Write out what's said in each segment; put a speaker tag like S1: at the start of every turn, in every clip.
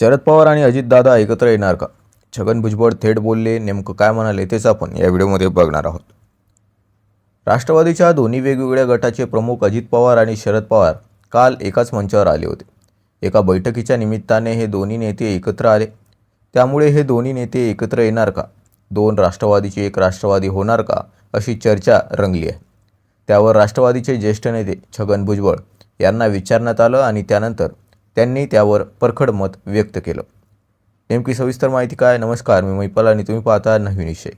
S1: शरद पवार आणि अजितदादा एकत्र येणार का? छगन भुजबळ थेट बोलले नेमकं काय म्हणाले तेच आपण या व्हिडिओमध्ये बघणार आहोत. राष्ट्रवादीच्या दोन्ही वेगवेगळ्या गटाचे प्रमुख अजित पवार आणि शरद पवार काल एकाच मंचावर आले होते. एका बैठकीच्या निमित्ताने हे दोन्ही नेते एकत्र आले. त्यामुळे हे दोन्ही नेते एकत्र येणार का? दोन राष्ट्रवादीचे एक राष्ट्रवादी होणार का? अशी चर्चा रंगली आहे. त्यावर राष्ट्रवादीचे ज्येष्ठ नेते छगन भुजबळ यांना विचारण्यात आलं आणि त्यानंतर त्यांनी त्यावर परखड मत व्यक्त केलं. नेमकी सविस्तर माहिती काय? नमस्कार मी मैपल आणि तुम्ही पाहता नवीन विषय.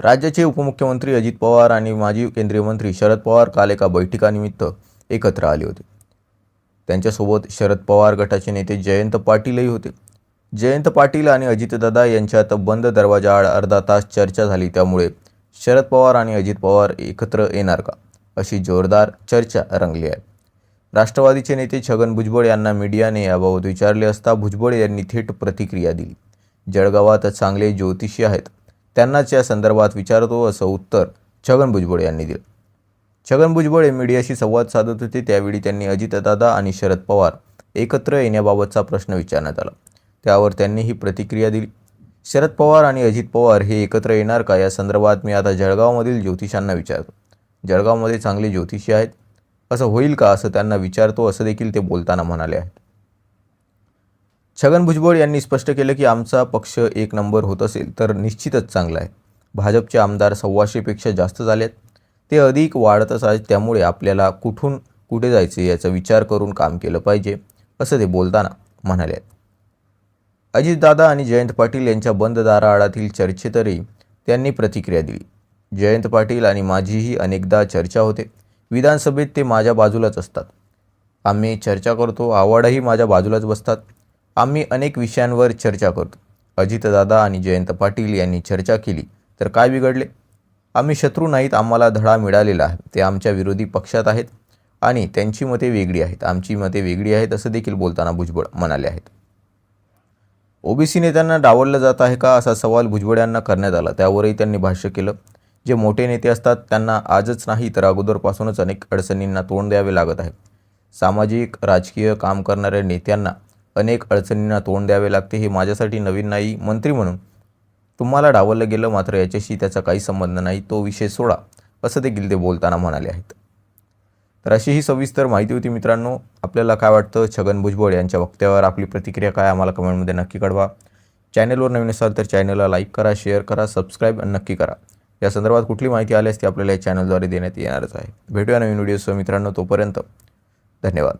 S1: राज्याचे उपमुख्यमंत्री अजित पवार आणि माजी केंद्रीय मंत्री शरद पवार काल एका बैठकानिमित्त एकत्र आले होते. त्यांच्यासोबत शरद पवार गटाचे नेते जयंत पाटीलही होते. जयंत पाटील आणि अजितदादा यांच्यात बंद दरवाजाआड अर्धा तास चर्चा झाली. त्यामुळे शरद पवार आणि अजित पवार एकत्र येणार का? अशी जोरदार चर्चा रंगली आहे. राष्ट्रवादीचे नेते छगन भुजबळ यांना मीडियाने याबाबत विचारले असता भुजबळ यांनी थेट प्रतिक्रिया दिली. जळगावात चांगले ज्योतिषी आहेत. त्यांनाच या संदर्भात विचारतो असं उत्तर छगन भुजबळ यांनी दिलं. छगन भुजबळ हे मीडियाशी संवाद साधत होते. त्यावेळी त्यांनी अजितदादा आणि शरद पवार एकत्र येण्याबाबतचा प्रश्न विचारण्यात आला. त्यावर त्यांनी ही प्रतिक्रिया दिली. शरद पवार आणि अजित पवार हे एकत्र येणार का? या संदर्भात मी आता जळगावमधील ज्योतिषांना विचारतो. जळगावमध्ये चांगले ज्योतिषी आहेत. असं होईल का असं त्यांना विचारतो असं देखील ते बोलताना म्हणाले आहेत. छगन भुजबळ यांनी स्पष्ट केलं की आमचा पक्ष एक नंबर होत असेल तर निश्चितच चांगला आहे. भाजपचे आमदार सव्वाशेपेक्षा जास्त झालेत. ते अधिक वाढतच आहेत त्यामुळे आपल्याला कुठून कुठे जायचे याचा विचार करून काम केलं पाहिजे असं ते बोलताना म्हणाले आहेत. अजितदादा आणि जयंत पाटील यांच्या बंद दाराआडातील चर्चेतरी त्यांनी प्रतिक्रिया दिली. जयंत पाटील आणि माझीही अनेकदा चर्चा होते. विधानसभेत ते माझ्या बाजूलाच असतात. आम्ही चर्चा करतो आवडही माझ्या बाजूलाच बसतात. आम्ही अनेक विषयांवर चर्चा करतो. अजितदादा आणि जयंत पाटील यांनी चर्चा केली तर काय बिघडले? आम्ही शत्रू नाहीत आम्हाला धडा मिळालेला आहे. ते आमच्या विरोधी पक्षात आहेत आणि त्यांची मते वेगळी आहेत. आमची मते वेगळी आहेत असं देखील बोलताना भुजबळ म्हणाले आहेत. ओबीसी नेत्यांना डावललं जात आहे का असा सवाल भुजबळ यांना करण्यात आला. त्यावरही त्यांनी भाष्य केलं. जे मोठे नेते असतात त्यांना आजच नाही तर अगोदरपासूनच अनेक अडचणींना तोंड द्यावे लागत आहे. सामाजिक राजकीय काम करणाऱ्या नेत्यांना अनेक अडचणींना तोंड द्यावे लागते हे माझ्यासाठी नवीन नाही मंत्री म्हणून. तुम्हाला डावललं गेलं मात्र याच्याशी त्याचा काही संबंध नाही तो विषय सोडा असं देखील ते बोलताना म्हणाले आहेत. तर अशी ही सविस्तर माहिती होती मित्रांनो. आपल्याला काय वाटतं? छगन भुजबळ यांच्या वक्त्यावर आपली प्रतिक्रिया काय? आम्हाला कमेंटमध्ये नक्की कळवा. चॅनलवर नवीन असाल तर चॅनलला लाईक करा शेअर करा सबस्क्राईब नक्की करा. या संदर्भात कुठली माहिती आल्यास ती आपल्याला या चॅनलद्वारे देण्यात येणारच आहे. भेटूया नवीन व्हिडिओसह मित्रांनो तोपर्यंत धन्यवाद.